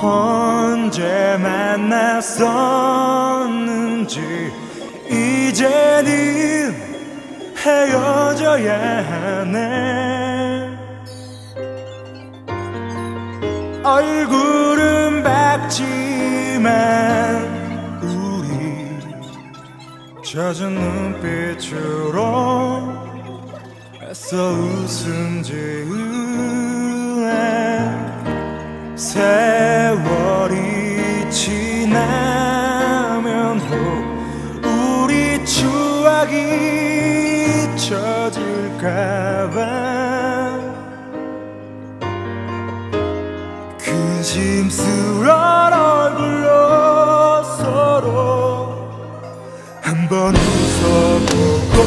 언제 만났었는지 이제는 헤어져야 하네. 얼굴은 밝지만 우리 젖은 눈빛으로 애써 웃음 지으네 지나면 혹 우리 추억이 잊혀질까봐. 그 근심스러운 얼굴로 서로 한번 웃어보고